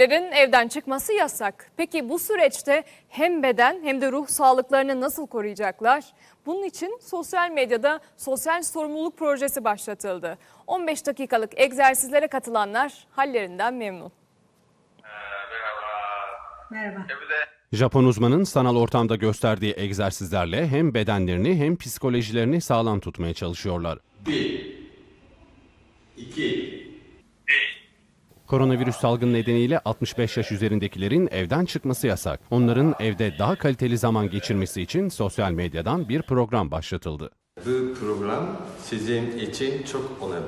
Lerin evden çıkması yasak. Peki bu süreçte hem beden hem de ruh sağlıklarını nasıl koruyacaklar? Bunun için sosyal medyada sosyal sorumluluk projesi başlatıldı. 15 dakikalık egzersizlere katılanlar hallerinden memnun. Merhaba. Japon uzmanın sanal ortamda gösterdiği egzersizlerle hem bedenlerini hem psikolojilerini sağlam tutmaya çalışıyorlar. 1 2 Koronavirüs salgını nedeniyle 65 yaş üzerindekilerin evden çıkması yasak. Onların evde daha kaliteli zaman geçirmesi için sosyal medyadan bir program başlatıldı. Bu program sizin için çok önemli.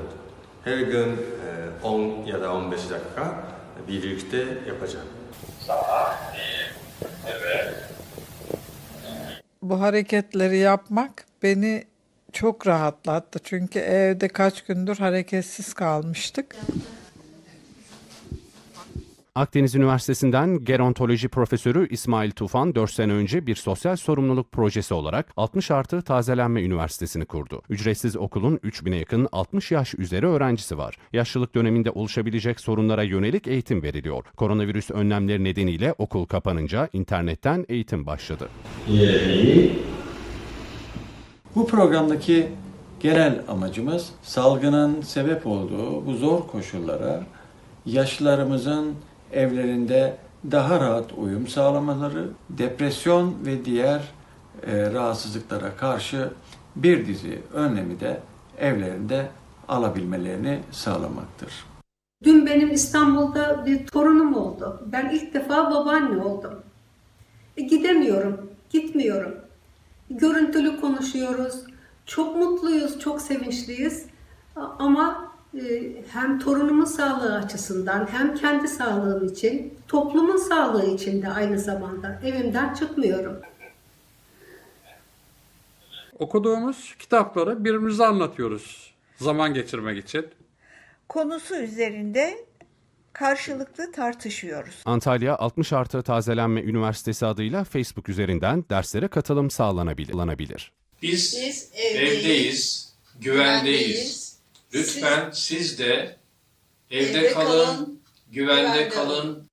Her gün e, 10 ya da 15 dakika birlikte yapacağım. bu hareketleri yapmak beni çok rahatlattı. Çünkü evde kaç gündür hareketsiz kalmıştık. Akdeniz Üniversitesi'nden gerontoloji profesörü İsmail Tufan 4 sene önce bir sosyal sorumluluk projesi olarak 60 artı Tazelenme Üniversitesi'ni kurdu. Ücretsiz okulun 3000'e yakın 60 yaş üzeri öğrencisi var. Yaşlılık döneminde oluşabilecek sorunlara yönelik eğitim veriliyor. Koronavirüs önlemleri nedeniyle okul kapanınca internetten eğitim başladı. Bu programdaki genel amacımız salgının sebep olduğu bu zor koşullara yaşlılarımızın evlerinde daha rahat uyum sağlamaları, depresyon ve diğer e, rahatsızlıklara karşı bir dizi önlemi de evlerinde alabilmelerini sağlamaktır. Dün benim İstanbul'da bir torunum oldu. Ben ilk defa babaanne oldum. E, gidemiyorum, gitmiyorum. Görüntülü konuşuyoruz. Çok mutluyuz, çok sevinçliyiz. Ama hem torunumun sağlığı açısından hem kendi sağlığım için, toplumun sağlığı için de aynı zamanda evimden çıkmıyorum. Okuduğumuz kitapları birbirimize anlatıyoruz zaman geçirmek için. konusu üzerinde karşılıklı tartışıyoruz. Antalya 60 artı Tazelenme Üniversitesi adıyla Facebook üzerinden derslere katılım sağlanabilir. Biz, Biz evdeyiz, evdeyiz, güvendeyiz. güvendeyiz. Lütfen siz de evde, evde kalın, kalın, güvende güvende kalın,